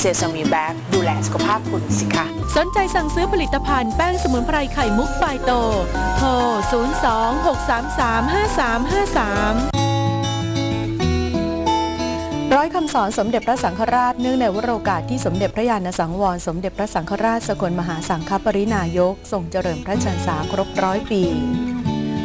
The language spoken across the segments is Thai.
เซซามีแบ็กดูแลสุขภาพคุณสิคะ สนใจสั่งซื้อผลิตภัณฑ์แป้งสมุนไพรไข่มุกไฟโต โทร 02-633-5353ร้อยคำสอนสมเด็จพระสังฆราชเนื่องในวโรกาสที่สมเด็จพระญาณสังวร สมเด็จพระสังฆราชสกลมหาสังฆปรินายก ทรงเจริญพระชนษาครบร้อยปี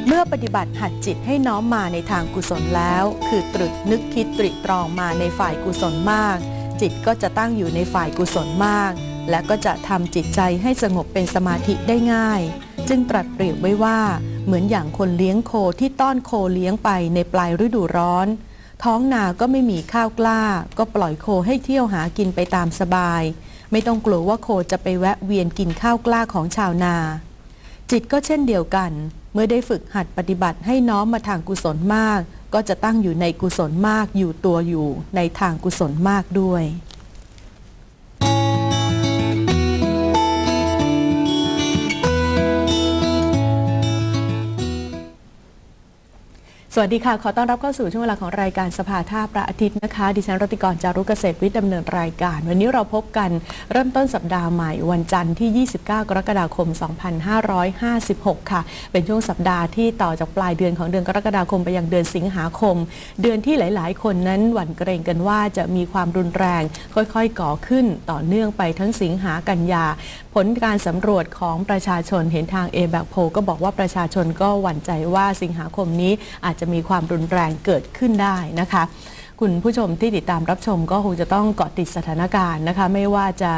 เมื่อปฏิบัติหัดจิตให้น้อมมาในทางกุศลแล้ว คือตรึกนึกคิดตริตรองมาในฝ่ายกุศลมาก จิตก็จะตั้งอยู่ในฝ่ายกุศลมาก และก็จะทำจิตใจให้สงบเป็นสมาธิได้ง่าย จึงตรัสเปรียบไว้ว่า เหมือนอย่างคนเลี้ยงโคที่ต้อนโคเลี้ยงไปในปลายฤดูร้อน ท้องนาก็ไม่มีข้าวกล้า ก็ปล่อยโคให้เที่ยวหากินไปตามสบาย ไม่ต้องกลัวว่าโคจะไปแวะเวียนกินข้าวกล้าของชาวนา จิตก็เช่นเดียวกัน เมื่อได้ฝึกหัดปฏิบัติให้น้อมมาทางกุศลมาก ก็จะตั้งอยู่ในกุศลมากอยู่ตัวอยู่ในทางกุศลมากด้วย สวัสดีค่ะ ขอต้อนรับเข้าสู่ช่วงเวลาของรายการสภาท่าพระอาทิตย์นะคะ ดิฉันรติกรจารุกเกษตรวิทย์ดำเนินรายการ วันนี้เราพบกันเริ่มต้นสัปดาห์ใหม่วันจันทร์ที่ 29 กรกฎาคม 2556 ค่ะ เป็นช่วงสัปดาห์ที่ต่อจากปลายเดือนของเดือนกรกฎาคมไปยังเดือนสิงหาคม เดือนที่หลาย ๆ คนนั้นหวั่นเกรงกันว่าจะมีความรุนแรง ค่อย ๆ ก่อขึ้นต่อเนื่องไปทั้งสิงหากันยา ผลการสำรวจของประชาชนเห็นทางเอแบกโพก็บอกว่าประชาชนก็หวั่นใจว่าสิงหาคมนี้อาจจะมีความรุนแรงเกิดขึ้นได้นะคะ คุณผู้ชมที่ติดตามรับชมก็คงจะต้องเกาะติดสถานการณ์นะคะ ไม่ว่าจะ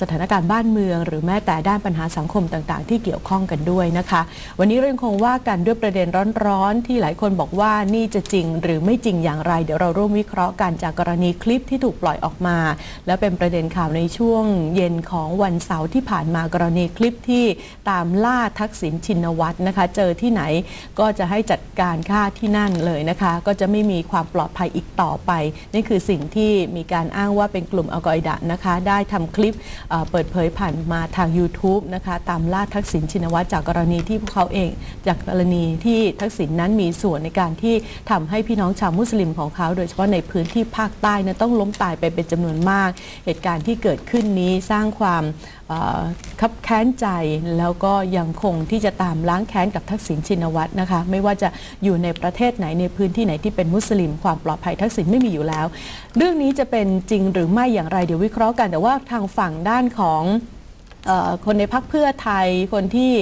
สถานการณ์บ้านเมือง หรือแม้แต่ด้านปัญหาสังคมต่างๆ ที่เกี่ยวข้องกันด้วยนะคะ วันนี้เรายังคงว่ากันด้วยประเด็นร้อนๆ ที่หลายคนบอกว่านี่จะจริงหรือไม่จริงอย่างไร เดี๋ยวเราร่วมวิเคราะห์กันจากกรณีคลิปที่ถูกปล่อยออกมา และเป็นประเด็นข่าวในช่วงเย็นของวันเสาร์ที่ผ่านมากรณีคลิปที่ตามล่าทักษิณชินวัตรนะคะ เจอที่ไหนก็จะให้จัดการฆ่าที่นั่นเลยนะคะ ก็จะไม่มีความปลอดภัยอีกต่อไป นี่คือสิ่งที่มีการอ้างว่าเป็นกลุ่มอัลกออิดะนะคะ ได้ทำคลิปเปิดเผยผ่านมาทาง YouTube นะคะ ตามล่าทักษิณชินวัตรจากกรณีที่พวกเขาเอง จากกรณีที่ทักษิณนั้นมีส่วนในการที่ทำให้พี่น้องชาวมุสลิมของเขา โดยเฉพาะในพื้นที่ภาคใต้นั้นต้องล้มตายไปเป็นจำนวนมาก เหตุการณ์ที่เกิดขึ้นนี้สร้างความคับแค้นใจแล้วก็ยังคงที่จะตามล้างแค้นกับทักษิณชินวัตรนะคะ ไม่ว่าจะอยู่ในประเทศไหนในพื้นที่ไหนที่เป็นมุสลิมความปลอดภัยทักษิณไม่มีอยู่แล้ว เรื่องนี้จะเป็นจริงหรือไม่อย่างไรเดี๋ยววิเคราะห์กัน แต่ว่าทางฝั่งด้านของ คนในพักเพื่อไทยคนที่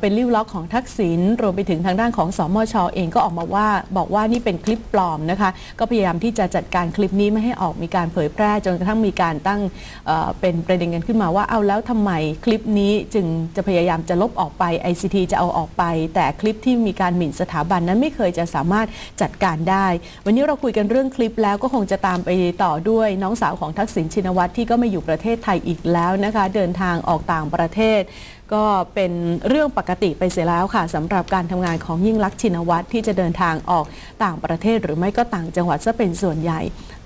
เป็นริ้วล็อกของทักษิณรวมไปถึงทางด้านของสมชเองก็ออกมาว่าบอกว่านี่เป็นคลิปปลอมนะคะ ก็พยายามที่จะจัดการคลิปนี้ไม่ให้ออกมีการเผยแพร่จนกระทั่งมีการตั้งเเป็นประเด็นกันขึ้นมาว่าเอาแล้วทำไมคลิปนี้จึงจะพยายามจะลบออกไป ICT จะเอาออกไป แต่คลิปที่มีการหมิ่นสถาบันนั้นไม่เคยจะสามารถจัดการได้ วันนี้เราคุยกันเรื่องคลิปแล้วก็คงจะตามไปต่อด้วยน้องสาวของทักษิณชินวัตรที่ก็ไม่อยู่ประเทศไทยอีกแล้วนะคะ เดินทางออกต่างประเทศ ก็เป็นเรื่องปกติไปเสียแล้วค่ะสำหรับการทำงานของยิ่งลักษณ์ชินวัตรที่จะเดินทางออกต่างประเทศหรือไม่ก็ต่างจังหวัดซะเป็นส่วนใหญ่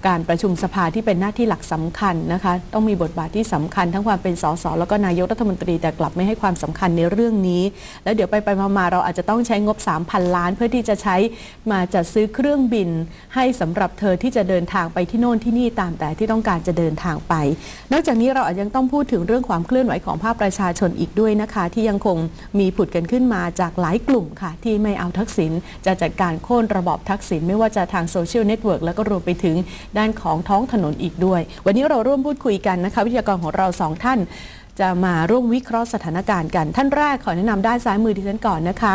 การประชุมสภาที่เป็นหน้าที่หลักสำคัญนะคะต้องมีบทบาทที่สำคัญ ทั้งความเป็นสสแล้วก็นายกรัฐมนตรีแต่กลับไม่ให้ความสำคัญในเรื่องนี้ แล้วเดี๋ยวไปไปมาเราอาจจะต้องใช้งบ 3,000 ล้าน เพื่อที่จะใช้มาจัดซื้อเครื่องบิน ให้สำหรับเธอที่จะเดินทางไปที่โน่นที่นี่ตามแต่ที่ต้องการจะเดินทางไป นอกจากนี้เราอาจยังต้องพูดถึงเรื่องความเคลื่อนไหวของภาคประชาชนอีกด้วยนะคะ ที่ยังคงมีผุดกันขึ้นมาจากหลายกลุ่มค่ะ ที่ไม่เอาทักษิณจะจัดการโค่นระบอบทักษิณไม่ว่าจะทางโซเชียลเน็ตเวิร์กแล้วก็รวมไปถึงด้านของท้องถนนอีกด้วย วันนี้เราร่วมพูดคุยกันนะคะวิทยากรของเราสองท่าน จะมาร่วมวิเคราะห์สถานการณ์กัน ท่านแรกขอแนะนำด้านซ้ายมือดิฉันก่อนนะคะ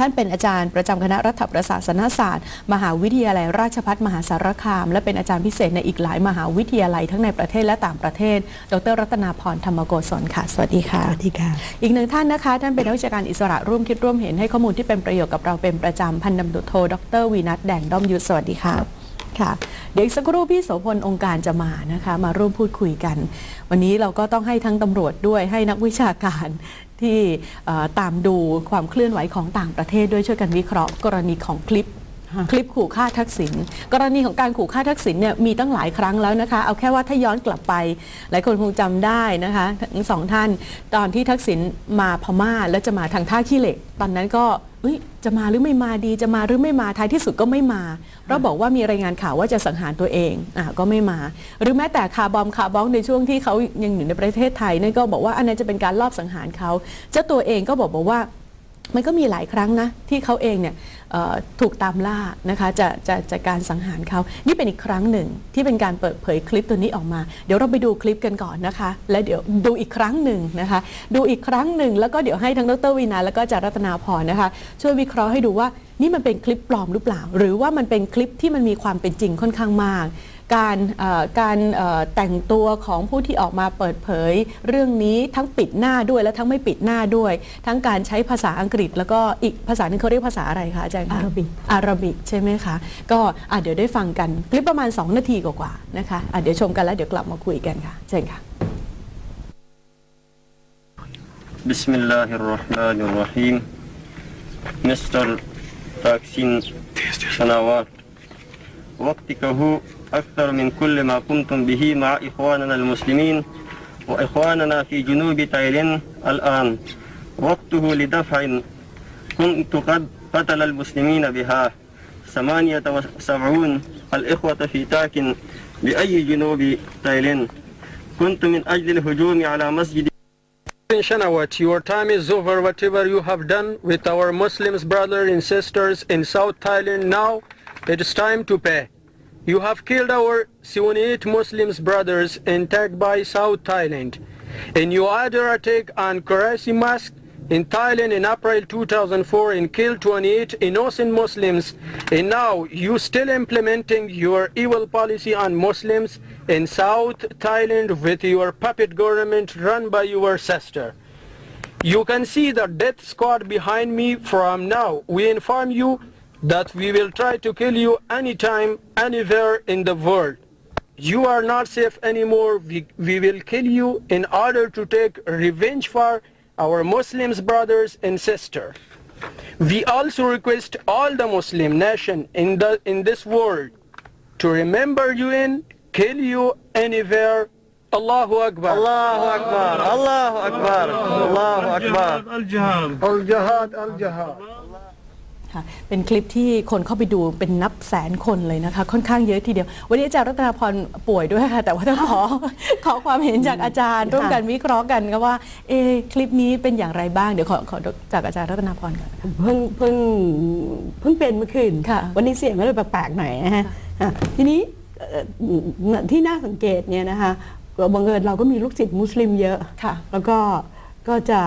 ท่านเป็นอาจารย์ประจำคณะรัฐประศาสนศาสตร์ มหาวิทยาลัยราชภัฏมหาสารคาม และเป็นอาจารย์พิเศษในอีกหลายมหาวิทยาลัยทั้งในประเทศและต่างประเทศ ดรรัตนาพรธรรมโกศลค่ะ สวัสดีค่ะ สวัสดีค่ะ อีกหนึ่งท่านนะคะ ท่านเป็นนักวิชาการอิสระร่วมคิดร่วมเห็นให้ข้อมูลที่เป็นประโยชน์กับเราเป็นประจำพันตำรวจโท ดรวีนัทแดงด้อมยุทธสวัสดีค่ะ ค่ะ เดี๋ยวอีกสักครู่พี่โสพลองค์การจะมานะคะ มาร่วมพูดคุยกัน วันนี้เราก็ต้องให้ทั้งตำรวจด้วยให้นักวิชาการที่เอ่อตามดูความเคลื่อนไหวของต่างประเทศด้วยช่วยกันวิเคราะห์ กรณีของคลิปคลิปขู่ฆ่าทักษิณกรณีของการขู่ฆ่าทักษิณเนี่ยมีตั้งหลายครั้งแล้วนะคะ เอาแค่ว่าถ้าย้อนกลับไป หลายคนคงจำได้นะคะทั้งสองท่านตอนที่ทักษิณมาพม่าแล้วจะมาทางท่าขี้เหล็ก ตอนนั้นก็ ฮ้ยจะมาหรือไม่มาดีจะมาหรือไม่มาท้ายที่สุดก็ไม่มาเพราะบอกว่ามีรายงานข่าวว่าจะสังหารตัวเองอะก็ไม่มา หรือแม้แต่คาร์บอมคาร์บองในช่วงที่เขายังอยู่ในประเทศไทยนั่นก็บอกว่าอันนั้นจะเป็นการลอบสังหารเขาเจ้าตัวเองก็บอกบอกว่ามันก็มีหลายครั้งนะที่เขาเองเนี่ยเอ่อ ถูกตามล่านะคะจะจะจะการสังหารเขา นี่เป็นอีกครั้งหนึ่งที่เป็นการเปิดเผยคลิปตัวนี้ออกมา เดี๋ยวเราไปดูคลิปกันก่อนนะคะ และเดี๋ยวดูอีกครั้งหนึ่งนะคะ ดูอีกครั้งหนึ่งแล้วก็เดี๋ยวให้ทั้งดรวินาแล้วก็จารัตนาพรนะคะ ช่วยวิเคราะห์ให้ดูว่านี่มันเป็นคลิปปลอมหรือเปล่า หรือว่ามันเป็นคลิปที่มันมีความเป็นจริงค่อนข้างมาก การเอ่อการเอ่อแต่งตัวของผู้ที่ออกมาเปิดเผย เรื่องนี้ทั้งปิดหน้าด้วยและทั้งไม่ปิดหน้าด้วย ทั้งการใช้ภาษาอังกฤษ แล้วก็อีกภาษาหนึงเขาเรียกภาษาอะไรคะอาจารย์คะ อาหรับิก อาหรับิกใช่ไหมคะ ก็อ่ะเดี๋ยวได้ฟังกันคลิปประมาณ 2 นาทีกว่าๆนะคะอ่ะเดี๋ยวชมกันแล้วเดี๋ยวกลับมาคุยกันค่ะเชิญค่ะ بسم الله الرحمن الرحيم مستر تاكسين سنوات وقتك هو أكثر من كل ما قمتم به مع إخواننا المسلمين وإخواننا في جنوب تايلند الآن وقته لدفع كنت قد قتل المسلمين بها ثمانية وسبعون الإخوة في تاكن بأي جنوب تايلند كنت من أجل الهجوم على مسجد Shanawat, your time is over. Whatever you have done with our Muslims brothers and sisters in South Thailand now, it is time to pay. You have killed our 78 Muslims brothers attacked by South Thailand. And you other attack on Karachi Mosque in Thailand in April 2004 and killed 28 innocent Muslims. And now you still implementing your evil policy on Muslims in South Thailand with your puppet government run by your sister. You can see the death squad behind me from now. We inform you that we will try to kill you anytime, anywhere in the world. You are not safe anymore. We, we will kill you in order to take revenge for our Muslims brothers and sisters. We also request all the Muslim nation in, the, in this world to remember you and kill you anywhere Allahu Akbar. Allahu Akbar. Allahu Akbar. Allahu Akbar. Al-Jihad. Al-Jihad. Al-Jihad. ค่ะ เป็นคลิปที่คนเข้าไปดูเป็นนับแสนคนเลยนะคะ ค่อนข้างเยอะทีเดียว วันนี้อาจารย์รัตนาพรป่วยด้วยค่ะ แต่ว่าต้องขอขอความเห็นจากอาจารย์ร่วมกันวิเคราะห์กันก็ว่าเอะคลิปนี้เป็นอย่างไรบ้างเดี๋ยวขอขอจากอาจารย์รัตนาพรก่อนนะคะเพิ่งเพิ่งเพิ่งเป็นเมื่อคืนค่ะวันนี้เสียงก็เลยแปลกๆหน่อยนะฮะอะทีนี้เอ่อที่น่าสังเกตเนี่ยนะคะบังเอิญเราก็มีลูกศิษย์มุสลิมเยอะค่ะแล้วก็ก็จะ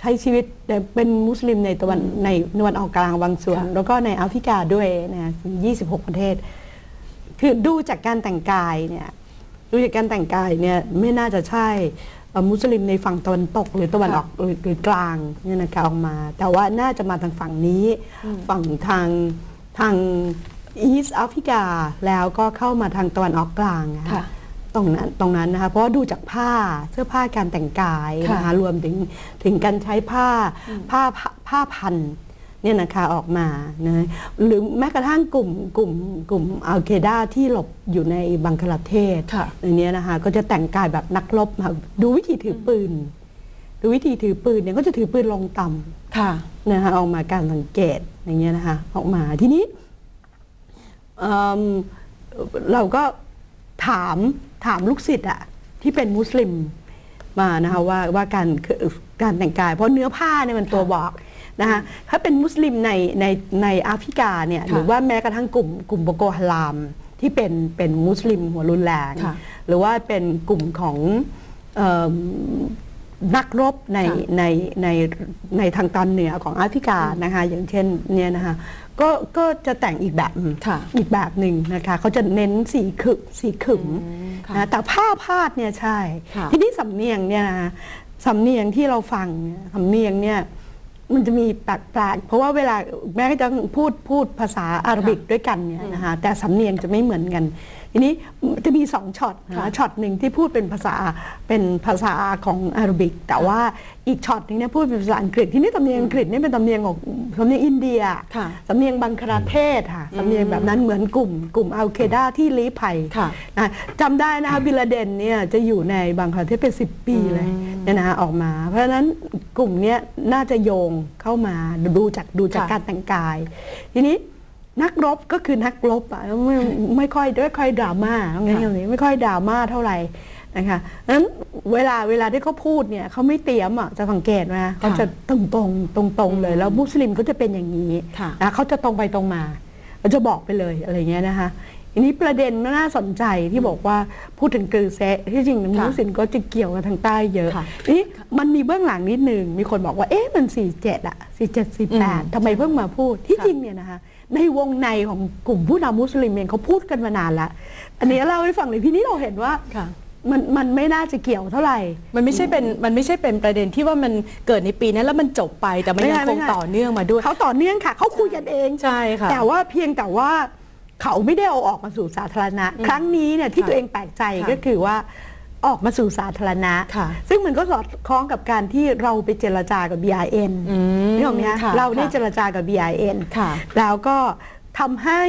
ใช้ชีวิตเป็นมุสลิมในตะวันในตะวันออกกลางบางส่วน แล้วก็ในแอฟริกาด้วยนะถึง26 ประเทศ คือดูจากการแต่งกายเนี่ยดูจากการแต่งกายเนี่ยไม่น่าจะใช่เอ่อมุสลิมในฝั่งตะวันตก หรือตะวันออกหรือหรือกลางเนี่ยนะคะออกมา แต่ว่าน่าจะมาทางฝั่งนี้ ฝั่งทางทางอีสต์แอฟริกาแล้วก็เข้ามาทางตะวันออกกลางนะค่ะคะ ตรงนั้นตรงนั้นนะคะเพราะว่าดูจากผ้าเสื้อผ้าการแต่งกายนะคะรวมถึงถึงการใช้ผ้าผ้าผ้าผ้าพันเนี่ยนะคะออกมานะหรือแม้กระทั่งกลุ่มกลุ่มกลุ่มอัลเกดาที่หลบอยู่ในบังคลาเทศค่ะในเนี้ยนะคะก็จะแต่งกายแบบนักรบมาดูวิธีถือปืน ดูวิธีถือปืนเนี่ยก็จะถือปืนลงต่ำค่ะนะคะออกมาการสังเกตอย่างเงี้ยนะคะออกมาทีนี้เอิ่มเราก็ถาม ถามลูกศิษย์อะที่เป็นมุสลิมมานะคะว่าว่าการการแต่งกาย เพราะเนื้อผ้าเนี่ยมันตัวบอกนะคะถ้าเป็นมุสลิมในในในแอฟริกาเนี่ยค่ะหรือว่าแม้กระทั่งกลุ่มกลุ่มโบโกฮารามที่เป็นเป็นมุสลิมหัวรุนแรงค่ะหรือว่าเป็นกลุ่มของเอิ่ม นักรบในค่ะในในในทางตอนเหนือของแอฟริกานะคะอย่างเช่นเนี่ยนะคะก็ก็จะแต่งอีกแบบค่ะอีกแบบหนึ่งนะคะเขาจะเน้นสีขึสีขึมค่ะนะแต่ผ้าพาดเนี่ยใช่ค่ะทีนี้สำเนียงเนี่ยนะสำเนียงที่เราฟังเนี่ยสำเนียงเนี่ยมันจะมีแปลกๆเพราะว่าเวลาแม้จะพูดพูดภาษาอาหรับิกด้วยกันเนี่ยนะคะแต่สำเนียงจะไม่เหมือนกัน ทีนี้จะมีสองช็อตนะค่ะช็อตหนึ่งที่พูดเป็นภาษาเป็นภาษาของอาหรับิก แต่ว่าอีกช็อตหนึงเนี่ยพูดเป็นภาษาอังกฤษ ที่นี่สำเนียงอังกฤษเนี่ยเป็นสำเนียงของสำเนียงอินเดียค่ะสำเนียงบังคลาเทศค่ะสำเนียงแบบนั้นเหมือนกลุ่ม กลุ่มอัลเคดาที่ลี้ภัยค่ะนะจำได้นะคะบิลาเดนเนี่ยจะอยู่ในบังคลาเทศเป็น10ปีเลยเนี่ยนะคะออกมา เพราะฉะนั้นกลุ่มเนี้ยน่าจะโยงเข้ามาดูจากดูจากค่ะการแต่งกาย ทีนี้ นักรบก็คือนักรบอะไม่ไม่ค่อยไม่ค่อยดราม่าเอางั้นอย่างนี้ไม่ค่อยดราม่าเท่าไหร่นะคะนั้นเวลาเวลาที่เขาพูดเนี่ยเขาไม่เตรียมอะจะสังเกตไหมเขาจะตรงตรงตรงตรงๆเลย แล้วมุสลิมเขาจะเป็นอย่างนี้ค่ะนะเขาจะตรงไปตรงมาเราจะบอกไปเลยอะไรเงี้ยนะคะอันนี้ประเด็นน่าสนใจที่บอกว่าพูดถึงกรือเซะที่จริงค่ะมุสลิมก็จะเกี่ยวกับทางใต้เยอะค่ะนี่มันมีเบื้องหลังนิดนึงมีคนบอกว่าเอ๊ะมัน 47อะ47 48ทำไมเพิ่งมาพูดที่ค่ะจริงเนี่ยนะคะ ในวงในของกลุ่มผู้นำมุสลิมเองเขาพูดกันมานานละอันนี้เล่าให้ฟังเลยพี่นี่เราเห็นว่าค่ะมันมันไม่น่าจะเกี่ยวเท่าไหร่ มันไม่ใช่เป็นมันไม่ใช่เป็นประเด็นที่ว่ามันเกิดในปีนั้นแล้วมันจบไปแต่มันไม่ยังใช่คไม่งใช่ต่อเนื่องมาด้วยเขาต่อเนื่องค่ะเขาคุยกันเองใช่ค่ะแต่ว่าเพียงแต่ว่าเขาไม่ได้เอาออกมาสู่สาธารณะ ครั้งนี้เนี่ยที่ค่ะตัวเองแปลกใจค่ะก็คือว่า ออกมาสู่สาธารณะค่ะซึ่งมันก็สอดคล้องกับการที่เราไปเจรจากับ BRN อืมนี่หรอกไหมคะค่ะเราได้ค่ะเจรจากับ BRN ค่ะแล้วก็ทำให้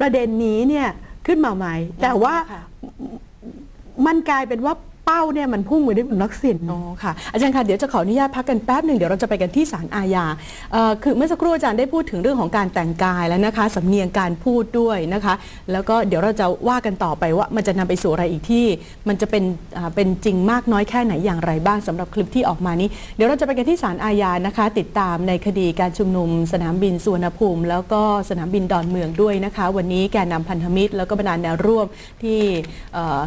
ประเด็นนี้เนี่ยขึ้นมาใหม่ แต่ว่าค่ะมันกลายเป็นว่า เป้าเนี่ยมันพุ่งไปที่คุณนักสินอ๋อค่ะอาจารย์คะเดี๋ยวจะขออนุญาตพักกันแป๊บหนึ่งเดี๋ยวเราจะไปกันที่ศาลอาญาเอ่อคือเมื่อสักครู่อาจารย์ได้พูดถึงเรื่องของการแต่งกายแล้วนะคะสำเนียงการพูดด้วยนะคะ แล้วก็เดี๋ยวเราจะว่ากันต่อไปว่ามันจะนำไปสู่อะไรอีกที่ มันจะเป็นอ่าเป็นจริงมากน้อยแค่ไหนอย่างไรบ้างสำหรับคลิปที่ออกมานี้ เดี๋ยวเราจะไปกันที่ศาลอาญานะคะ ติดตามในคดีการชุมนุม สนามบินสุวรรณภูมิ แล้วก็สนามบินดอนเมืองด้วยนะคะ วันนี้แกนนำพันธมิตร แล้วก็บรรดาแนวร่วมที่เอ่อ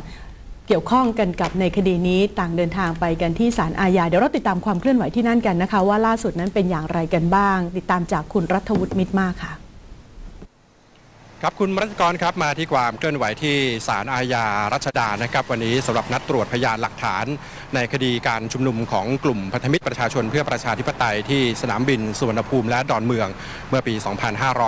เกี่ยวข้องกันกับในคดีนี้ต่างเดินทางไปกันที่ศาลอาญาเดี๋ยวเราติดตามความเคลื่อนไหวที่นั่นกันนะคะ ว่าล่าสุดนั้นเป็นอย่างไรกันบ้าง ติดตามจากคุณรัฐวุฒิมิตรมากค่ะครับคุณรัชกรครับมาที่ความเคลื่อนไหวที่ศาลอาญารัชดานะครับ วันนี้สำหรับนัดตรวจพยานหลักฐาน ในคดีการชุมนุมของกลุ่มพันธมิตรประชาชนเพื่อประชาธิปไตยที่สนามบินสุวรรณภูมิและดอนเมืองเมื่อปี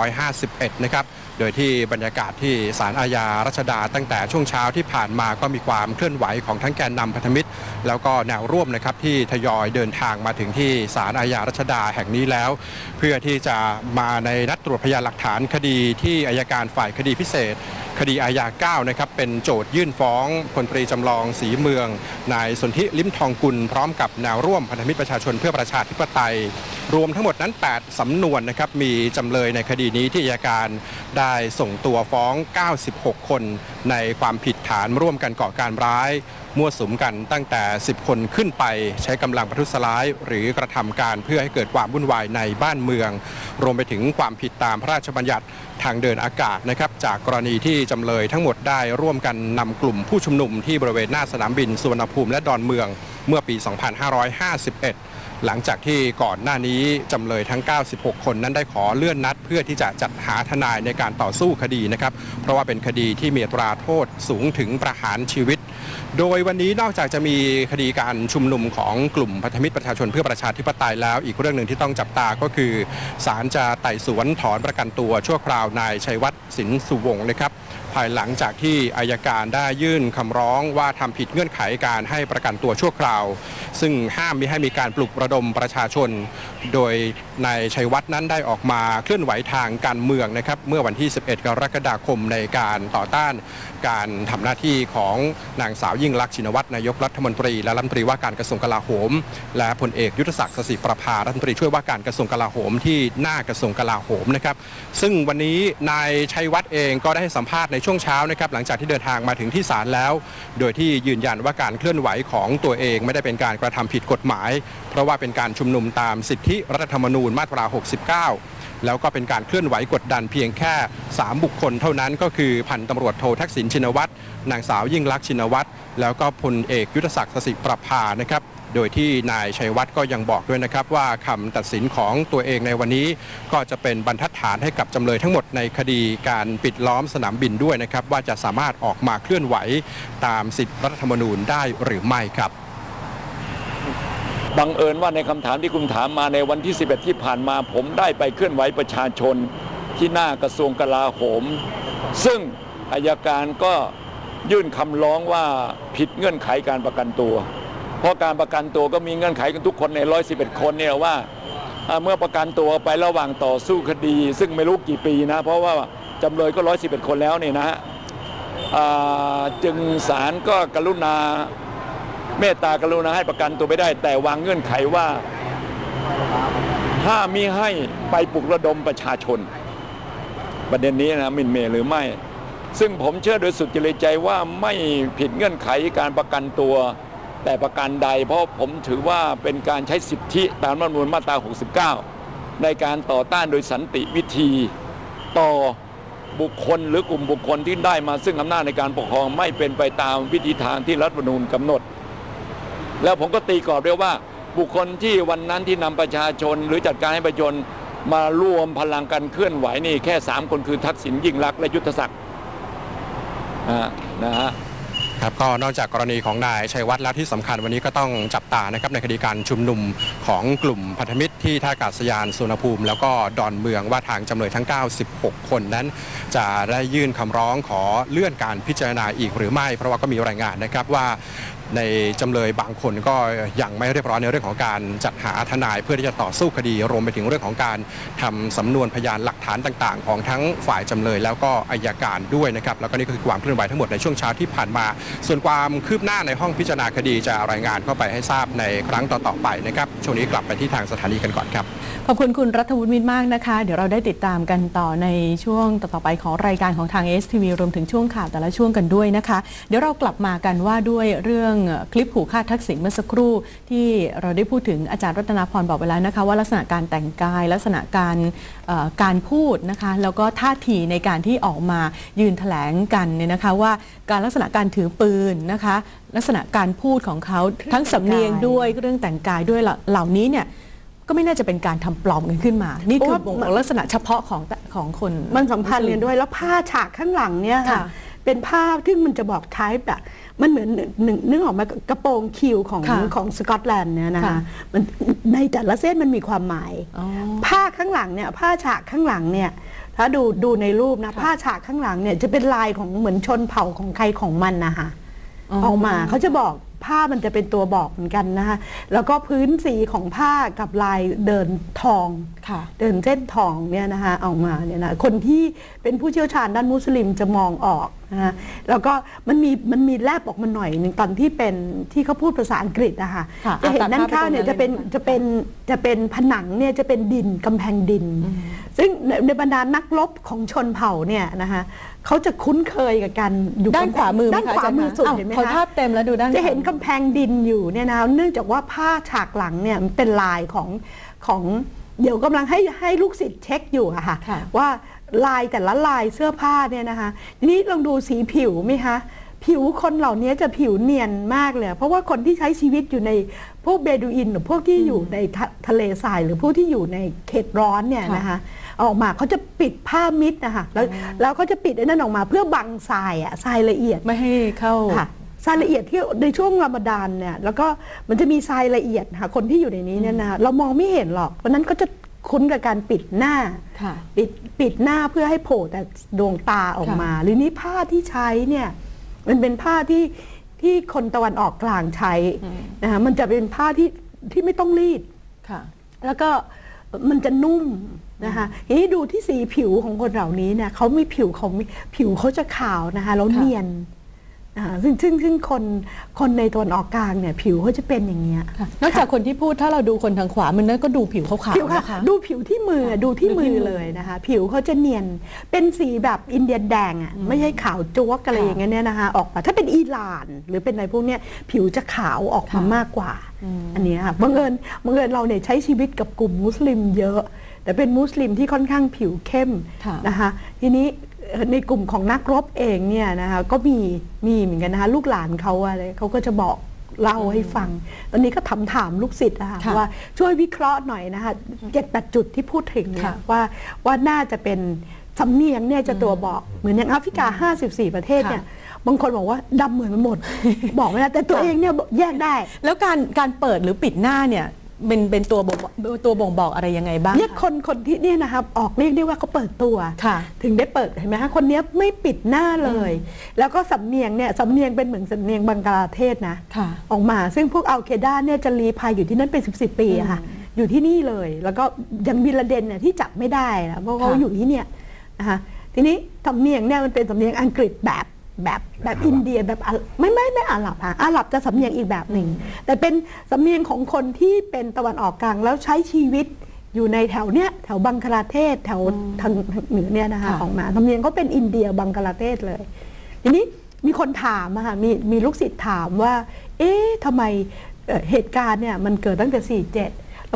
2551 นะครับ โดยที่บรรยากาศที่ศาลอาญารัชดาตั้งแต่ช่วงเช้าที่ผ่านมาก็มีความเคลื่อนไหวของทั้งแกนนำพันธมิตร แล้วก็แนวร่วมนะครับที่ทยอยเดินทางมาถึงที่ศาลอาญารัชดาแห่งนี้แล้ว เพื่อที่จะมาในนัดตรวจพยานหลักฐานคดีที่อายการฝ่ายคดีพิเศษ คดีอาญา9นะครับเป็นโจทยื่นฟ้องพลตรีจำลองศรีเมือง นายสนธิลิ้มทองกุล พร้อมกับแนวร่วมพันธมิตรประชาชนเพื่อประชาธิปไตย รวมทั้งหมดนั้น 8 สำนวนนะครับมีจำเลยในคดีนี้ที่อัยการได้ส่งตัวฟ้อง 96 คน ในความผิดฐานร่วมกันก่อการร้าย มั่วสุมกันตั้งแต่ 10 คนขึ้นไปใช้กำลังประทุษร้าย หรือกระทำการเพื่อให้เกิดความวุ่นวายในบ้านเมือง รวมไปถึงความผิดตามพระราชบัญญัติทางเดินอากาศนะครับจากกรณีที่จำเลยทั้งหมดได้ร่วมกันนำกลุ่มผู้ชุมนุมที่บริเวณหน้าสนามบินสุวรรณภูมิและดอนเมืองเมื่อปี 2551หลังจากที่ก่อนหน้านี้จำเลยทั้ง 96 คนนั้นได้ขอเลื่อนนัด เพื่อที่จะจัดหาทนายในการต่อสู้คดีนะครับ เพราะว่าเป็นคดีที่มีตราโทษสูงถึงประหารชีวิต โดยวันนี้นอกจากจะมีคดีการชุมนุมของกลุ่มพันธมิตรประชาชนเพื่อประชาธิปไตยแล้ว อีกเรื่องหนึ่งที่ต้องจับตาก็คือศาลจะไต่สวนถอนประกันตัวชั่วคราวนายชัยวัฒน์สินสุวงศ์นะครับ ภายหลังจากที่อายการได้ยื่นคำร้องว่าทำผิดเงื่อนไขการให้ประกันตัวชั่วคราว ซึ่งห้ามมิให้มีการปลุกระดมประชาชน โดยนายชัยวัฒน์นั้นได้ออกมาเคลื่อนไหวทางการเมืองนะครับเมื่อวันที่ 11 กรกฎาคมในการต่อต้านการทำหน้าที่ของนางสาวยิ่งลักษณ์ชินวัตรนายกรัฐมนตรี และรัฐมนตรีว่าการกระทรวงกลาโหม และพลเอกยุทธศักดิ์สสิประภารัฐมนตรีช่วยว่าการกระทรวงกลาโหมที่หน้ากระทรวงกลาโหมนะครับซึ่งวันนี้นายชัยวัฒน์เองก็ได้ให้สัมภาษณ์ในช่วงเช้านะครับหลังจากที่เดินทางมาถึงที่ศาลแล้ว โดยที่ยืนยันว่าการเคลื่อนไหวของตัวเองไม่ได้เป็นการกระทำผิดกฎหมาย เพราะว่าเป็นการชุมนุมตามสิทธิรัฐธรรมนูญมาตรา 69 แล้วก็เป็นการเคลื่อนไหวกดดันเพียงแค่ 3 บุคคลเท่านั้นก็คือพันตำรวจโททักษิณชินวัตรนางสาวยิ่งลักษณ์ชินวัตรแล้วก็พลเอกยุทธศักดิ์สสิประภานะครับ โดยที่นายชัยวัฒน์ก็ยังบอกด้วยนะครับว่าคำตัดสินของตัวเองในวันนี้ ก็จะเป็นบรรทัดฐานให้กับจำเลยทั้งหมดในคดีการปิดล้อมสนามบินด้วยนะครับว่าจะสามารถออกมาเคลื่อนไหวตามสิทธิรัฐธรรมนูญได้หรือไม่ครับบังเอิญว่าในคำถามที่คุณถามมาในวันที่ 11 ที่ผ่านมา ผมได้ไปเคลื่อนไหวประชาชนที่หน้ากระทรวงกลาโหม ซึ่งอายการก็ยื่นคำร้องว่าผิดเงื่อนไขการประกันตัว เพราะการประกันตัวก็มีเงื่อนไขกันทุกคนใน 111 คนเนี่ยว่าเมื่อประกันตัวไประหว่างต่อสู้คดี ซึ่งไม่รู้กี่ปีนะ เพราะว่าจำเลยก็ 111 คนแล้วเนี่ยนะฮะจึงศาลก็กรุณาเมตตากรุณาให้ประกันตัวไปได้ แต่วางเงื่อนไขว่าห้ามมิให้ไปปลุกระดมประชาชน ประเด็นนี้นะมินเมหรือไม่ ซึ่งผมเชื่อโดยสุดจริตใจว่าไม่ผิดเงื่อนไขการประกันตัว แต่ประกันใดเพราะผมถือว่าเป็นการใช้สิทธิตามรัฐธรรมนูญมาตรา 69 ในการต่อต้านโดยสันติวิธีต่อบุคคลหรือกลุ่มบุคคลที่ได้มาซึ่งอำนาจในการปกครองไม่เป็นไปตามวิธีทางที่รัฐธรรมนูญกำหนด แล้วผมก็ตีกรอบด้วยว่า บุคคลที่วันนั้นที่นำประชาชนหรือจัดการให้ประชาชนมารวมพลังกันเคลื่อนไหวนี่แค่ 3 คนคือทักษิณยิ่งรักและยุทธศักดิ์นะฮะ ครับก็นอกจากกรณีของนายชัยวัฒน์แล้วที่สำคัญวันนี้ก็ต้องจับตานะครับในคดีการชุมนุมของกลุ่มพันธมิตรที่ท่าอากาศยานสุวรรณภูมิ แล้วก็ดอนเมืองว่าทางจำเลยทั้ง 96 คนนั้น จะได้ยื่นคำร้องขอเลื่อนการพิจารณาอีกหรือไม่ เพราะว่าก็มีรายงานนะครับว่า ในจำเลยบางคนก็ยังไม่เรียบร้อยในเรื่องของการจัดหาทนายเพื่อที่จะต่อสู้คดีรวมไปถึงเรื่องของการทำสำนวนพยานหลักฐานต่างๆ ของทั้งฝ่ายจำเลยแล้วก็อายการด้วยนะครับแล้วก็นี่ก็คือความเคลื่อนไหวทั้งหมดในช่วงเช้าที่ผ่านมา ส่วนความคืบหน้าในห้องพิจารณาคดีจะรายงานเข้าไปให้ทราบในครั้งต่อๆไปนะครับช่วงนี้กลับไปที่ทางสถานีกันก่อนครับขอบคุณคุณรัฐวุฒิมิตรมากนะคะ เดี๋ยวเราได้ติดตามกันต่อในช่วงต่อๆไปของรายการของทาง s อ v รวมถึงช่วงข่าวแต่ละช่วงกันด้วยนะคะ เดี๋ยวเรากลับมากันว่าด้วยเรื่องคลิปขู่ฆ่าทักษิณเมื่อสักครู่ ที่เราได้พูดถึงอาจารย์รัตนาพรบอกไปแล้วนะคะ ว่าลักษณะการแต่งกาย ลักษณะการเอ่อการพูดนะคะแล้วก็ท่าทีในการที่ออกมายืนแถลงกันเนี่ยนะคะว่าการลักษณะการถือปืนนะคะ ลักษณะการพูดของเขาทั้งสำเนียงด้วยเรื่องแต่งกายด้วยเหล่านี้เนี่ยก็ไม่น่าจะเป็นการทำปลอมกันขึ้นมา นี่คือเพราะบ่งว่าบอกลักษณะเฉพาะของแต่ของคน มันสัมพันธ์กันด้วย แล้วผ้าฉากข้างหลังเนี่ยค่ะค่ะเป็นผ้าที่มันจะบอกไทป์อะ มันเหมือนหนึ่งนึกออกไหมกระโปรงคิวของค่ะของสกอตแลนด์เนี่ยนะค่ะคะมันในแต่ละเส้นมันมีความหมาย อ๋อ ผ้าข้างหลังเนี่ยผ้าฉากข้างหลังเนี่ยถ้าดูดูในรูปนะผ้าฉากข้างหลังเนี่ยจะเป็นลายของเหมือนชนเผ่าของใครของมันนะคะอ๋อ ออกมาเขาจะบอกผ้ามันจะเป็นตัวบอกเหมือนกันนะคะแล้วก็พื้นสีของผ้ากับลายเดินทอง ค่ะ เดินเส้นทองเนี่ยนะคะออกมาเนี่ยนะคนที่เป็นผู้เชี่ยวชาญด้านมุสลิมจะมองออก นะคะแล้วก็มันมีมันมีแลบออกมาหน่อยหนึ่งตอนที่เป็นที่เขาพูดภาษาอังกฤษนะคะค่ะจะเห็นอะตัดด้านข้างภาพไปเนี่ยตรงนั้นจะเป็นเลยจะเป็นจะเป็นผนังเนี่ยจะเป็นดินกำแพงดิน ซึ่งในในบรรดานักรบของชนเผ่าเนี่ยนะคะเขาจะคุ้นเคยกับการอยู่ด้านขวามือไหด้านคะขวามือสุดจรย์คะเห็นไหมขอคะภาพเต็มแล้วดูด้านจะเห็นขวา กำแพงดินอยู่เนี่ยนะเนื่องจากว่าผ้าฉากหลังเนี่ยมันเป็นลายของของเดี๋ยวกำลังให้ให้ลูกศิษย์เช็คอยู่อะค่ะค่ะ ว่า ลายแต่ละลายเสื้อผ้าเนี่ยนะคะทีนี้ลองดูสีผิวไหมคะผิวคนเหล่านี้จะผิวเนียนมากเลย เพราะว่าคนที่ใช้ชีวิตอยู่ในพวกเบดูอิน หรือพวกที่อยู่ในทะทะเลทราย หรือพวกที่อยู่ในเขตร้อนเนี่ยค่ะนะคะออกมาเขาจะปิดผ้ามิดนะคะแล้วแล้วเขาจะปิดไอ้นั่นออกมาเพื่อบังทรายอะทรายละเอียดไม่ให้เข้าค่ะทรายละเอียดที่ในช่วงรอมฎานเนี่ยแล้วก็มันจะมีทรายละเอียดค่ะคนที่อยู่ในนี้เนี่ยนะเรามองไม่เห็นหรอกเพราะฉะนั้นก็จะ คุ้นกับการปิดหน้าค่ะปิดปิดหน้าเพื่อให้โผล่แต่ดวงตาออกมา หรือนี่ผ้าที่ใช้เนี่ยมันเป็นผ้าที่ที่คนตะวันออกกลางใช้นะคะมันจะเป็นผ้าที่ที่ไม่ต้องรีดค่ะแล้วก็มันจะนุ่มนะคะทีนี้ดูที่สีผิวของคนเหล่านี้เนี่ยเขามีผิวเขามีผิวเขาจะขาวนะคะแล้วค่ะเนียนอ่า ซึ่งซึ่งซึ่งคนคนในตะวันออกกลางเนี่ยผิวเขาจะเป็นอย่างเงี้ยค่ะนอกจากคนที่พูดถ้าเราดูคนทางขวามันนั่นก็ดูผิวขาวผิวๆค่ะนะคะดูผิวที่มือดูที่ดูที่มือมือเลยนะคะ ผิวเขาจะเนียนเป็นสีแบบอินเดียนแดงอะไม่ใช่ขาวจ้วกอะไรค่ะอย่างเงี้ยเนี่ยนะคะออกมาถ้าเป็นอิหร่าน หรือเป็นอะไรพวกเนี้ยผิวจะขาวออกมาค่ะมากกว่า อันเนี้ยค่ะบังเอิญบังเอิญเราเนี่ยใช้ชีวิตกับกลุ่มมุสลิมเยอะ แต่เป็นมุสลิมที่ค่อนข้างผิวเข้มค่ะนะคะทีนี้เอ่อ ในกลุ่มของนักรบเองเนี่ยนะคะก็มีมีเหมือนกันนะคะลูกหลานเขาอะไรเขาก็จะบอกเล่าให้ฟัง ตอนนี้ก็ถามถามลูกศิษย์นะคะค่ะว่าช่วยวิเคราะห์หน่อยนะคะเจ็ดแปดจุดที่พูดถึงเนี่ยค่ะว่าว่าน่าจะเป็นสำเนียงเนี่ยจะตัวบอกเหมือนอย่างแอฟริกา 54 ประเทศเนี่ยค่ะบางคนบอกว่าดำเหมือนมันหมด บอกไม่ได้แต่ตัวเองเนี่ยแยกได้ แล้วการการเปิดหรือปิดหน้าเนี่ย เป็นเป็นตัวบ่งบอกตัวบ่งบอกอะไรยังไงบ้างเนี่ยคนคนที่เนี่ยนะครับออกเรียกได้ว่าเขาเปิดตัว ค่ะถึงได้เปิดเห็นไหมคะคนเนี้ยไม่ปิดหน้าเลย แล้วก็สำเนียงเนี่ยสำเนียงเป็นเหมือนสำเนียงบังกลาเทศนะค่ะออกมาซึ่งพวกอัลเคด้าเนี่ยจะรีพายอยู่ที่นั่นเป็นสิบสิบปีอะค่ะอยู่ที่นี่เลย แล้วก็ยังบินลาเดนเนี่ยที่จับไม่ได้นะเพราะเขาค่ะ อยู่ที่เนี่ยนะคะทีนี้สำเนียงเนี่ยมันเป็นสำเนียงอังกฤษแบบ แบบแบบอินเดียแบบอาไม่ไม่ไม่อาหรับค่ะอาหรับจะสำเนียงอีกแบบหนึ่ง แต่เป็นสำเนียงของคนที่เป็นตะวันออกกลางแล้วใช้ชีวิตอยู่ในแถวเนี้ยแถวบังคลาเทศแถวทางเหนือเนี่ยนะคะค่ะออกมาสำเนียงก็เป็นอินเดียบังคลาเทศเลย ทีนี้มีคนถามอะค่ะมีมีลูกศิษย์ถามว่า เอ๊ะทำไมเอ่อเหตุการณ์เนี่ยมันเกิดตั้งแต่ 47แล้ว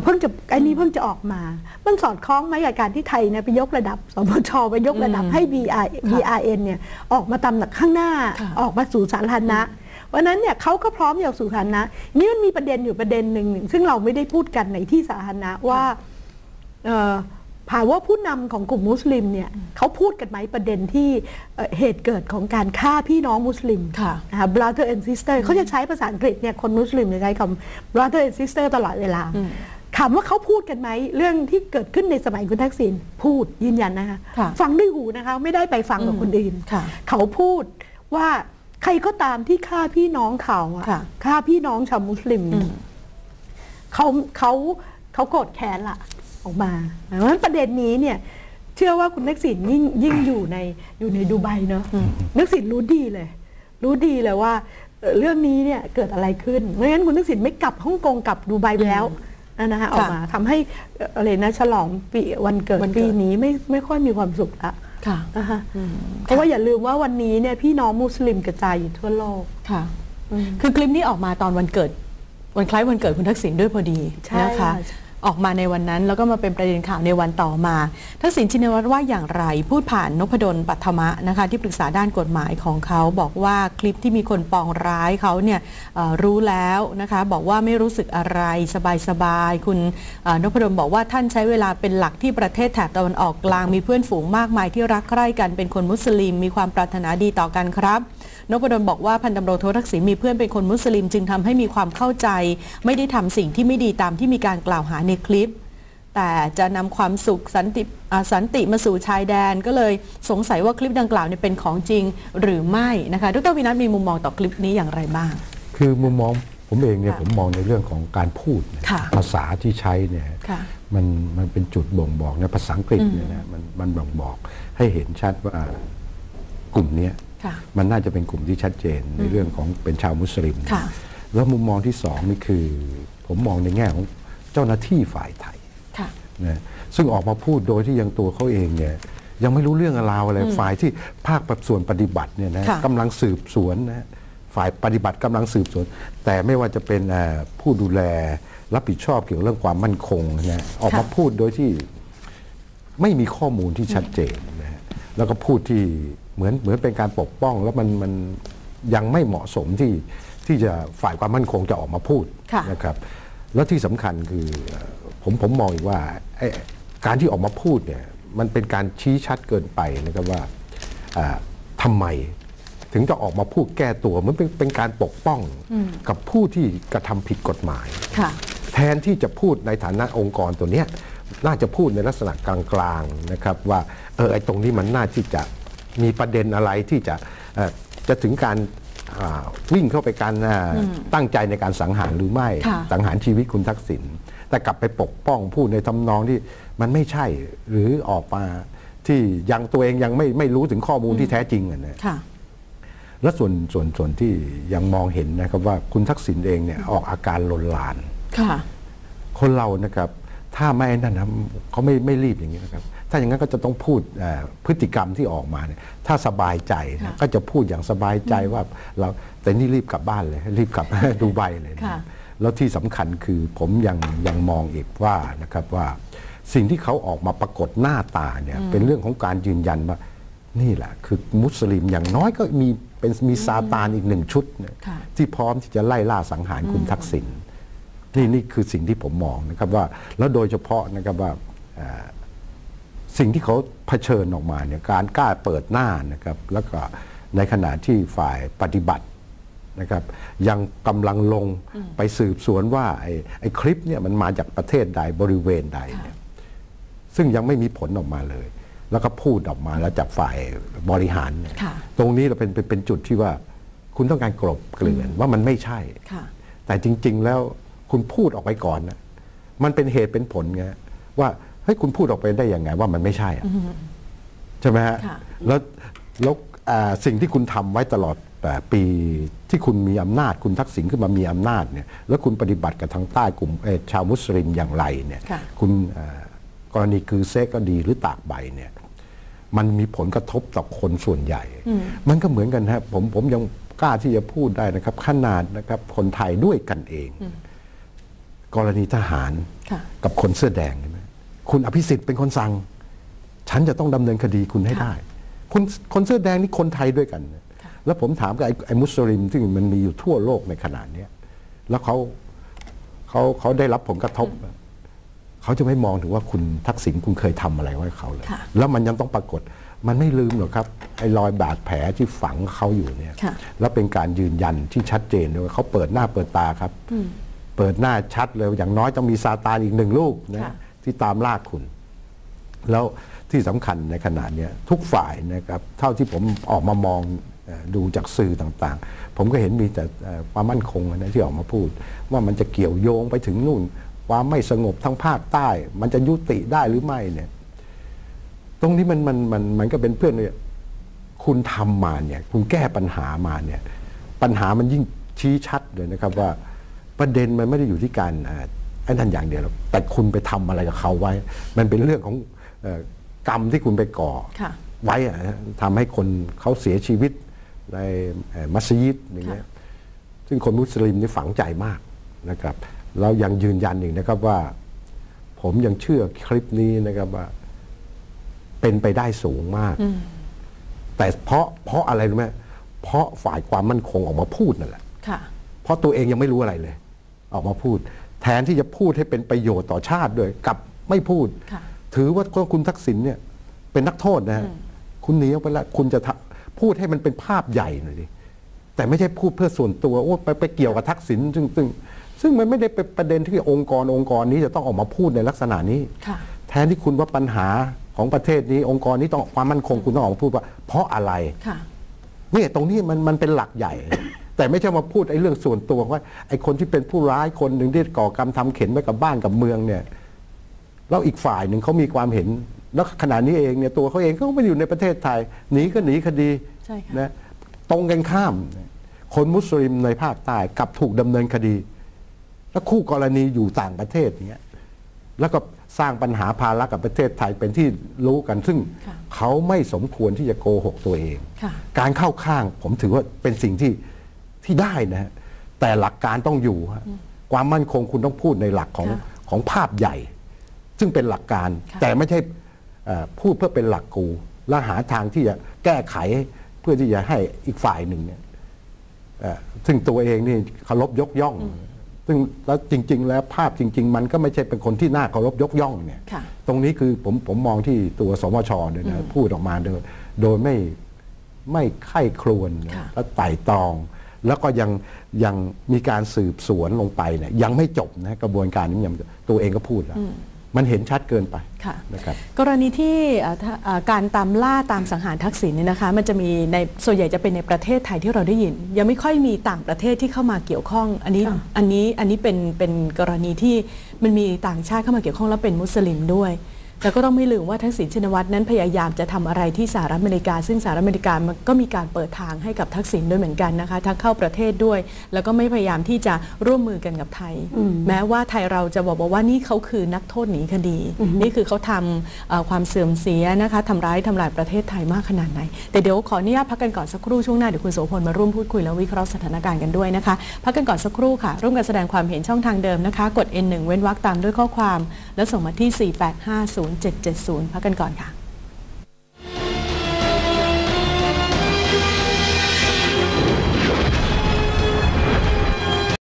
เพิ่งจะไอ้นี้เพิ่งจะออกมา มันสอดคล้องไหมกับการที่ไทยเนี่ยไปยกระดับ สมชไปยกระดับให้ BR BRN เนี่ยออกมาตำหนักข้างหน้าค่ะออกมาสู่สาธารณะวันนั้นเนี่ยเขาก็พร้อมอยากสู่สาธารณะนี่มันมีประเด็นอยู่ประเด็นหนึ่งซึ่งเราไม่ได้พูดกันในที่สาธารณะว่าเอ่อภาวะผู้นำของกลุ่มมุสลิมเนี่ยเขาพูดกันไหมประเด็นที่เอ่อเหตุเกิดของการฆ่าพี่น้องมุสลิมค่ะนะคะ brother and sister เขาจะใช้ภาษาอังกฤษเนี่ยคนมุสลิมจะใช้คำ brother and sister ตลอดเวลา ถามว่าเขาพูดกันไหมเรื่องที่เกิดขึ้นในสมัยคุณทักษิณพูดยืนยันนะคะค่ะฟังด้วยหูนะคะไม่ได้ไปฟังกับคนอื่นค่ะเขาพูดว่าใครก็ตามที่ฆ่าพี่น้องเขาอะค่ะฆ่าพี่น้องชาวมุสลิมเนี่ยเขาเขาเขาโกรธแค้นละออกมาเพราะฉะนั้นประเด็นนี้เนี่ย เชื่อว่าคุณนักษิณยิ่งยิ่งอยู่ในอยู่ในดูไบเนาะนักษิณรู้ดีเลย รู้ดีเลยว่าเอ่อเรื่องนี้เนี่ยเกิดอะไรขึ้นเพราะฉะนั้นคุณนักษิณไม่กลับฮ่องกงกลับดูไบไปแล้ว นะคะออกมาทำให้เอ่ออะไรนะฉลองปีวันเกิดวันเกิปีดนี้ไม่ไม่ค่อยมีความสุขละค่ะนะคะเพราะว่าอย่าลืมว่าวันนี้เนี่ยพี่น้องมุสลิมกระจายอยู่ทั่วโลกค่ะ คือคลิปนี้ออกมาตอนวันเกิด วันคล้ายวันเกิดคุณทักษิณด้วยพอดีใช่นะคะค่ะ ออกมาในวันนั้น แล้วก็มาเป็นประเด็นข่าวในวันต่อมา ทักษิณชินวัตรว่าอย่างไร พูดผ่านนพดลปัทมะนะคะ ที่ปรึกษาด้านกฎหมายของเขาบอกว่าคลิปที่มีคนปองร้ายเขาเนี่ยรู้แล้วนะคะ บอกว่าไม่รู้สึกอะไรสบายๆ คุณนพดลบอกว่าท่านใช้เวลาเป็นหลักที่ประเทศแถบตะวันออกกลางมีเพื่อนฝูงมากมายที่รักใคร่กันเป็นคนมุสลิม มีความปรารถนาดีต่อกันครับ นพดลบอกว่าพันตำรวจโททักษิณมีเพื่อนเป็นคนมุสลิมจึงทำให้มีความเข้าใจ ไม่ได้ทำสิ่งที่ไม่ดีตามที่มีการกล่าวหาในคลิป แต่จะนำความสุขสันติอ่าสันติมาสู่ชายแดน ก็เลยสงสัยว่าคลิปดังกล่าวเนี่ยเป็นของจริงหรือไม่นะคะดรวินัทมีมุมมองต่อคลิปนี้อย่างไรบ้าง คือมุมมองผมเองเนี่ยค่ะผมมองในเรื่องของการพูดเนี่ยค่ะภาษาที่ใช้เนี่ยค่ะมันมันเป็นจุดบ่งบอกในภาษาอังกฤษเนี่ยนะมันมันบ่งบอกให้เห็นชัดว่ากลุ่มเนี้ยค่ะ มันน่าจะเป็นกลุ่มที่ชัดเจนในเรื่องของเป็นชาวมุสลิมค่ะแล้วมุมมองที่สองนี่คือ ผมมองในแง่ของเจ้าหน้าที่ฝ่ายไทยค่ะนะซึ่งออกมาพูดโดยที่ยังตัวเขาเองเนี่ยยังไม่รู้เรื่องราวอะไรฝ่ายที่ภาคส่วนปฏิบัติเนี่ยนะค่ะกำลังสืบสวนนะฝ่ายปฏิบัติกำลังสืบสวน แต่ไม่ว่าจะเป็นเอ่อผู้ดูแลรับผิดชอบเกี่ยวกับเรื่องความมั่นคงนะออกมาพูดโดยที่ไม่มีข้อมูลที่ชัดเจนนะฮะแล้วก็พูดที่ เหมือนเหมือนเป็นการปกป้องแล้วมันมันยังไม่เหมาะสมที่ที่จะฝ่ายความมั่นคงจะออกมาพูดค่ะนะครับ แล้วที่สำคัญคือเอ่อผมผมมองอีกว่าไอ้การที่ออกมาพูดเนี่ยมันเป็นการชี้ชัดเกินไปนะครับว่าอ่าทำไมถึงจะออกมาพูดแก้ตัวมันเป็นเป็นการปกป้องกับผู้ที่กระทำผิดกฎหมายค่ะแทนที่จะพูดในฐานะองค์กรตัวเนี้ยน่าจะพูดในลักษณะกลางๆนะครับว่าเออไอ้ตรงนี้มันน่าที่จะ มีประเด็นอะไรที่จะเอ่อจะถึงการอ่าวิ่งเข้าไปการอ่าตั้งใจในการสังหารหรือไม่ค่ะสังหารชีวิตคุณทักษิณแต่กลับไปปกป้องพูดในทำนองที่มันไม่ใช่หรือออกมาที่ยังตัวเองยังไม่ไม่รู้ถึงข้อมูลที่แท้จริงอะนะค่ะและส่วนส่วนส่วนที่ยังมองเห็นนะครับว่าคุณทักษิณเองเนี่ยออกอาการลนลานค่ะคนเรานะครับ ถ้าไม่นั่นนะเขาไม่ไม่รีบอย่างนี้นะครับ ถ้าอย่างนั้นก็จะต้องพูดเอ่อพฤติกรรมที่ออกมาเนี่ยถ้าสบายใจนะค่ะก็จะพูดอย่างสบายใจว่าเราแต่นี่รีบกลับบ้านเลยรีบกลับดูไบเลยนะค่ะแล้วที่สำคัญคือผมยังยังมองอีกว่านะครับว่า สิ่งที่เขาออกมาปรากฏหน้าตาเนี่ยเป็นเรื่องของการยืนยันว่านี่แหละคือมุสลิมอย่างน้อยก็มีเป็นมีซาตานอีกหนึ่งชุดเนี่ยค่ะที่พร้อมที่จะไล่ล่าสังหารคุณทักษิณนี่นี่คือสิ่งที่ผมมองนะครับว่า แล้วโดยเฉพาะนะครับว่าเอ่อ สิ่งที่เขาเผชิญออกมาเนี่ยการกล้าเปิดหน้านะครับแล้วก็ในขณะที่ฝ่ายปฏิบัตินะครับยังกำลังลงไปสืบสวนว่าไอ้ไอ้คลิปเนี่ยมันมาจากประเทศใดบริเวณใดเนี่ยซึ่งยังไม่มีผลออกมาเลย แล้วก็พูดออกมาแล้วจากฝ่ายบริหารเนี่ยค่ะตรงนี้เราเป็นเป็นเป็นจุดที่ว่าคุณต้องการกลบเกลื่อนว่ามันไม่ใช่ค่ะแต่จริง ๆ แล้วคุณพูดออกไปก่อนนะมันเป็นเหตุเป็นผลไงว่าเฮ้ยคุณพูดออกไปได้ยังไงว่ามันไม่ใช่อะใช่ไหมฮะค่ะแล้วแล้วอ่าสิ่งที่คุณทำไว้ตลอดแต่ปีที่คุณมีอำนาจคุณทักษิณขึ้นมามีอำนาจเนี่ยแล้วคุณปฏิบัติกับทางใต้กลุ่มเอ่อชาวมุสลิมอย่างไรเนี่ยค่ะคุณอ่ากรณีคือเซกก็ดีหรือตากใบเนี่ยมันมีผลกระทบต่อคนส่วนใหญ่ มันก็เหมือนกันฮะผมผมยังกล้าที่จะพูดได้นะครับ ขนาดนะครับคนไทยด้วยกันเอง กรณีทหารค่ะกับคนเสื้อแดงเห็นไหม คุณอภิสิทธิ์เป็นคนสั่ง ฉันจะต้องดำเนินคดีคุณให้ได้คุณคนเสื้อแดงนี่คนไทยด้วยกัน แล้วผมถามกับไอ้ไอ้มุสลิมซึ่งมันมีอยู่ทั่วโลกในขนาดเนี้ยแล้วเขาเขาเขาได้รับผลกระทบ เขาจะไม่มองถึงว่าคุณทักษิณคุณเคยทำอะไรไว้เขาเลยค่ะแล้วมันยังต้องปรากฏ มันไม่ลืมหรอกครับไอ้รอยบาดแผลที่ฝังเขาอยู่เนี่ยค่ะแล้วเป็นการยืนยันที่ชัดเจนด้วยว่าเขาเปิดหน้าเปิดตาครับ เปิดหน้าชัดเลยอย่างน้อยต้องมีซาตานอีกหนึ่งลูกนะค่ะ ที่ตามลากคุณ แล้วที่สำคัญในขณะนี้ทุกฝ่ายนะครับเท่าที่ผมออกมามองดูจากสื่อต่างๆ ผมก็เห็นมีแต่ความมั่นคงนะที่ออกมาพูด ว่ามันจะเกี่ยวโยงไปถึงนู่น ความไม่สงบทั้งภาคใต้ มันจะยุติได้หรือไม่เนี่ยตรงนี้มันมันมันมันก็เป็นเพื่อนเนี่ยคุณทำมาเนี่ยคุณแก้ปัญหามาเนี่ยปัญหามันยิ่งชี้ชัดเลยนะครับว่าประเด็นมันไม่ได้อยู่ที่การ อ่าไอ้นั่นอย่างเดียวหรอกแต่คุณไปทำอะไรกับเขาไว้ มันเป็นเรื่องของเอ่อกรรมที่คุณไปก่อค่ะไว้อะฮะทำให้คนเขาเสียชีวิตในเอ่อมัสยิดอย่างเงี้ยซึ่งคนมุสลิมนี่ฝังใจมากนะครับเรายังยืนยันอีกนะครับว่า ผมยังเชื่อคลิปนี้นะครับว่า เป็นไปได้สูงมาก แต่เพราะเพราะอะไรรู้ไหมเพราะฝ่ายความมั่นคงออกมาพูดนั่นแหละค่ะเพราะตัวเองยังไม่รู้อะไรเลย ออกมาพูด แทนที่จะพูดให้เป็นประโยชน์ต่อชาติด้วยกลับไม่พูดค่ะถือว่าคุณทักษิณเนี่ยเป็นนักโทษนะฮะคุณหนีออกไปแล้วคุณจะทำพูดให้มันเป็นภาพใหญ่หน่อยดิแต่ไม่ใช่พูดเพื่อส่วนตัวโอ้ไปไปเกี่ยวกับทักษิณซึ่งซึ่งซึ่งมันไม่ได้เป็นประเด็นที่องค์กรองค์กรนี้จะต้องออกมาพูดในลักษณะนี้ค่ะแทนที่คุณว่าปัญหาของประเทศนี้องค์กรนี้ต้องความมั่นคงคุณต้องออกมาพูดว่า เพราะอะไรค่ะเนี่ยตรงนี้มันมันเป็นหลักใหญ่ แต่ไม่ใช่มาพูดไอ้เรื่องส่วนตัวว่าไอ้คนที่เป็นผู้ร้ายคนหนึ่งที่ก่อกรรมทำเข็นไว้กับบ้านกับเมืองเนี่ยแล้วอีกฝ่ายหนึ่งเขามีความเห็นแล้วขณะนี้เองเนี่ยตัวเขาเองก็ไม่ได้อยู่ในประเทศไทยหนีก็หนีคดีใช่ค่ะนะตรงกันข้าม คนมุสลิมในภาคใต้กลับถูกดำเนินคดี แล้วคู่กรณีอยู่ต่างประเทศอย่างเงี้ยแล้วก็สร้างปัญหาภาระกับประเทศไทยเป็นที่รู้กัน ซึ่งค่ะเขาไม่สมควรที่จะโกหกตัวเองค่ะการเข้าข้างผมถือว่าเป็นสิ่งที่ ที่ได้นะฮะแต่หลักการต้องอยู่ฮะความมั่นคงคุณต้องพูดในหลักของค่ะของภาพใหญ่ ซึ่งเป็นหลักการค่ะแต่ไม่ใช่เอ่อพูดเพื่อเป็นหลักกู และหาทางที่จะแก้ไขเพื่อที่จะให้อีกฝ่ายหนึ่งเนี่ยเอ่อซึ่งตัวเองนี่เคารพยกย่อง ซึ่งแล้วจริง ๆ แล้วภาพจริง ๆ มันก็ไม่ใช่เป็นคนที่น่าเคารพยกย่องเนี่ยค่ะตรงนี้คือผมผมมองที่ตัวสมชเนี่ยนะพูดออกมาโดยโดยไม่ไม่ไข้ครวนนะค่ะและไต่ตรอง แล้วก็ยังยังมีการสืบสวนลงไปเนี่ยยังไม่จบนะกระบวนการนี้ยังตัวเองก็พูดแล้วมันเห็นชัดเกินไปค่ะนะครับกรณีที่เอ่อถ้าเอ่อการตามล่าตามสังหารทักษิณเนี่ยนะคะมันจะมีในส่วนใหญ่จะเป็นในประเทศไทยที่เราได้ยิน ยังไม่ค่อยมีต่างประเทศที่เข้ามาเกี่ยวข้อง อันนี้ค่ะอันนี้อันนี้เป็นเป็นกรณีที่มันมีต่างชาติเข้ามาเกี่ยวข้องแล้วเป็นมุสลิมด้วย แต่ก็ต้องไม่ลืมว่าทักษิณชินวัตรนั้นพยายามจะทำอะไรที่สหรัฐอเมริกา ซึ่งสหรัฐอเมริกามันก็มีการเปิดทางให้กับทักษิณด้วยเหมือนกันนะคะทั้งเข้าประเทศด้วย แล้วก็ไม่พยายามที่จะร่วมมือกันกับไทย แม้ว่าไทยเราจะบอกว่านี่เขาคือนักโทษหนีคดี นี่คือเขาทำเอ่อความเสื่อมเสียนะคะทำร้ายทำลายประเทศไทยมากขนาดไหน แต่เดี๋ยวขออนุญาตพักกันก่อนสักครู่ช่วงหน้าเดี๋ยวคุณโสพลมาร่วมพูดคุยและวิเคราะห์สถานการณ์กันด้วยนะคะพักกันก่อนสักครู่ค่ะ ร่วมกันแสดงความเห็นช่องทางเดิมนะคะ กด N1 เว้นวรรคตามด้วยข้อความ แล้วส่งมาที่ 4850770 พักกันก่อนค่ะ